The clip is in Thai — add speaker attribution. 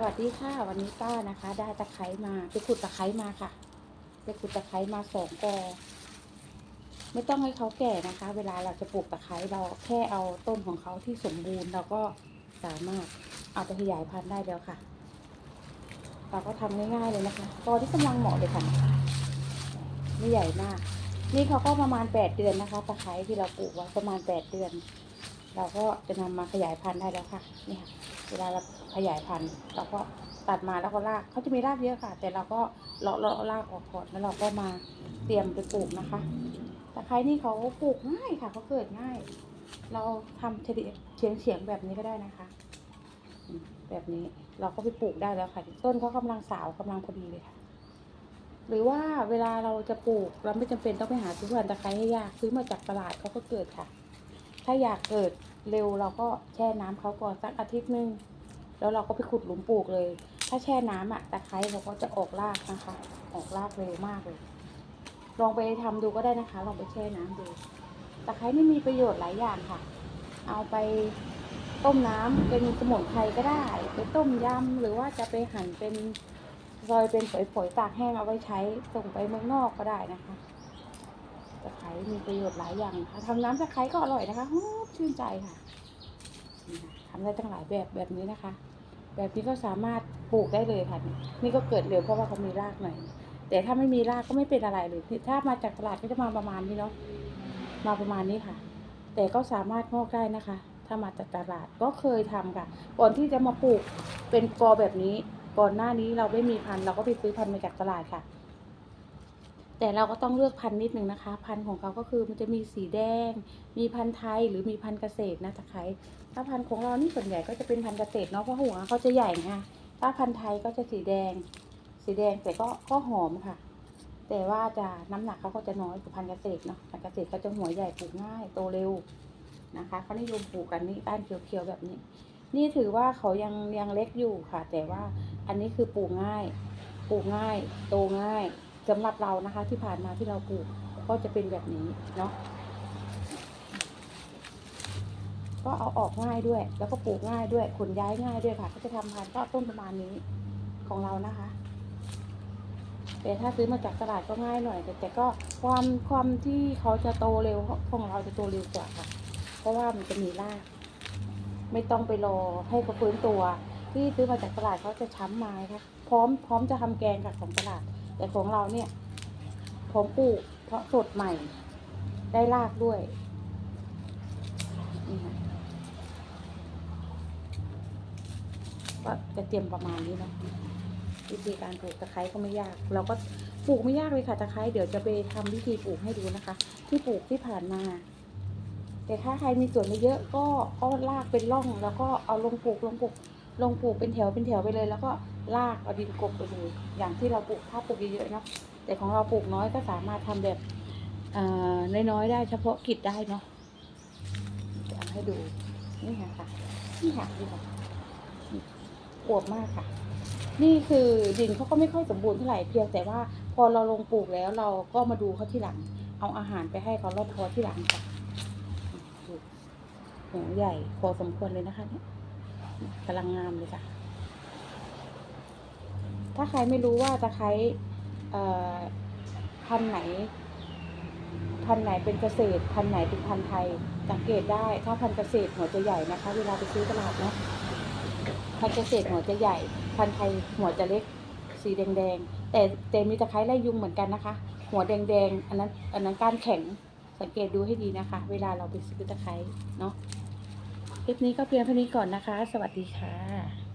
Speaker 1: สวัสดีค่ะ วันนี้ป้านะคะ ได้ตะไคร้มาไปขุดตะไคร้มาค่ะไปขุดตะไคร้มาสองกอ ไม่ต้องให้เขาแก่นะคะ เวลาเราจะปลูกตะไคร้เราแค่เอาต้นของเขาที่สมบูรณ์เราก็สามารถเอาไปขยายพันธุ์ได้แล้วค่ะ เราก็ทำง่ายๆเลยนะคะกอที่กำลังเหมาะเลยค่ะไม่ใหญ่มาก นี่เขาก็ประมาณแปดเดือนนะคะตะไคร้ที่เราปลูกไว้ประมาณแปดเดือน เราก็จะนำมาขยายพันธุ์ได้แล้วค่ะนี่ค่ะเวลาเราขยายพันธุ์เราก็ตัดมาแล้วก็รากเขาจะมีรากเยอะค่ะ แต่เราก็เลาะเลาะรากออกก่อนแล้วเราก็มาเตรียมไปปลูกนะคะตะไคร้นี่เขาปลูกง่ายค่ะเขาเกิดง่าย เราทำเฉียเฉียงเฉียงแบบนี้ก็ได้นะคะ แบบนี้เราก็ไปปลูกได้แล้วค่ะ ต้นเขากำลังสาวกำลังพอดีเลยค่ะ หรือว่าเวลาเราจะปลูกเราไม่จำเป็นต้องไปหาซื้อพันธุ์ตะไคร้ให้ยากซื้อมาจากตลาดเขาก็เกิดค่ะ ถ้าอยากเกิด เร็วเราก็แช่น้ำเขาก่อนสักอาทิตย์หนึง แล้วเราก็ไปขุดหลุมปลูกเลย ถ้าแช่น้ำอะตะไคร้เขาก็จะออกรากนะคะ ออกรากเร็วมากเลย ลองไปทำดูก็ได้นะคะ ลองไปแช่น้ำดู ตะไคร้นี่มีประโยชน์หลายอย่างค่ะ เอาไปต้มน้ำเป็นสมุนไพรก็ได้ ไปต้มยำหรือว่าจะไปหั่นเป็นซอยเป็นฝอยๆตากแห้งเอาไว้ใช้ส่งไปเมืองนอกก็ได้นะคะะไคร้มีประโยชน์หลายอย่างนะคะทำน้ำตะไคร้ก็อร่อยนะคะชื่นใจค่ะทำได้ตั้งหลายแบบแบบนี้นะคะ แบบนี้ก็สามารถปลูกได้เลยค่ะนี่ก็เกิดเร็วเพราะว่าเขามีรากหน่อยแต่ถ้าไม่มีรากก็ไม่เป็นอะไรเลย ถ้ามาจากตลาดก็จะมาประมาณนี้เนาะมาประมาณนี้ค่ะ แต่ก็สามารถงอกได้นะคะ ถ้ามาจากตลาดก็เคยทำค่ะ ก่อนที่จะมาปลูกเป็นกอแบบนี้ ก่อนหน้านี้เราไม่มีพันธุ์เราก็ไปซื้อพันธุ์มาจากตลาดค่ะ แต่เราก็ต้องเลือกพันธุ์นิดนึงนะคะ พันธุ์ของเขาก็คือมันจะมีสีแดง มีพันธุ์ไทยหรือมีพันธุ์เกษตรนะตะไคร้ถ้าพันธุ์ของเรานี่ส่วนใหญ่ก็จะเป็นพันธุ์เกษตรเนาะเพราะหัวเขาจะใหญ่ไงถ้าพันธุ์ไทยก็จะสีแดง สีแดงแต่ก็ก็หอมค่ะ แต่ว่าจะน้ำหนักเขาก็จะน้อยกว่าพันธุ์เกษตรเนาะพันธุ์เกษตรก็จะหัวใหญ่ปลูกง่ายโตเร็วนะคะเขานิยมปลูกกันนี่ก้านเขียวๆแบบนี้ นี่ถือว่าเขายังยังเล็กอยู่ค่ะ แต่ว่าอันนี้คือปลูกง่าย ปลูกง่าย โตง่าย สำหรับเรานะคะที่ผ่านมาที่เราปลูกก็จะเป็นแบบนี้เนาะก็เอาออกง่ายด้วย แล้วก็ปลูกง่ายด้วยขนย้ายง่ายด้วยค่ะ ก็จะทำพันธุ์ก็ต้นประมาณนี้ของเรานะคะ แต่ถ้าซื้อมาจากตลาดก็ง่ายหน่อย แต่แต่ก็ความความที่เขาจะโตเร็วของเราจะโตเร็วกว่าค่ะ เพราะว่ามันจะมีราก ไม่ต้องไปรอให้เขาฟื้นตัว ที่ซื้อมาจากตลาดเขาจะช้ำไม้ค่ะ พร้อมพร้อมจะทำแกงกับของตลาด แต่ของเราเนี่ยพร้อมปลูกเพราะสดใหม่ ได้รากด้วยนี่ค่ะก็จะเตรียมประมาณนี้นะวิธีการปลูกตะไคร้ก็ไม่ยาก เราก็ปลูกไม่ยากเลยค่ะตะไคร้เดี๋ยวจะไปทำวิธีปลูกให้ดูนะคะ ที่ปลูกที่ผ่านมา แต่ถ้าใครมีส่วนไม่เยอะก็ก็ลากเป็นร่อง แล้วก็เอาลงปลูกลงปลูก ลงปลูกเป็นแถวเป็นแถวไปเลย แล้วก็ลากเอาดินกบไปเลยอย่างที่เราปลูกถ้าปลูกเยอะๆเนาะแต่ของเราปลูกน้อยก็สามารถทำแบบเอ่อน้อยๆได้เฉพาะกิจได้เนาะจะเอาให้ดูนี่ค่ะค่ะนี่ค่ะนี่ค่ะอวบมากค่ะ นี่คือดินเขาก็ไม่ค่อยสมบูรณ์เท่าไหร่เพียงแต่ว่าพอเราลงปลูกแล้วเราก็มาดูเขาที่หลัง เอาอาหารไปให้เขารอบพอที่หลังค่ะหูใหญ่พอสมควรเลยนะคะเนี่ย กำลังงามเลยค่ะ ถ้าใครไม่รู้ว่าตะไคร้เอ่อพันไหน พันไหนเป็นเกษตร พันไหนเป็นพันไทย สังเกตได้ ถ้าพันเกษตรหัวจะใหญ่นะคะ เวลาไปซื้อตลาดเนาะพันเกษตรหัวจะใหญ่ พันไทยหัวจะเล็ก สีแดงๆ แต่แต่มีตะไคร้ไล่ยุงเหมือนกันนะคะ หัวแดงๆ อันนั้น อันนั้นก้านแข็ง สังเกตดูให้ดีนะคะ เวลาเราไปซื้อตะไคร้เนาะ ลิปนี้ก็เพียงเท่านี้ก่อนนะคะ สวัสดีค่ะ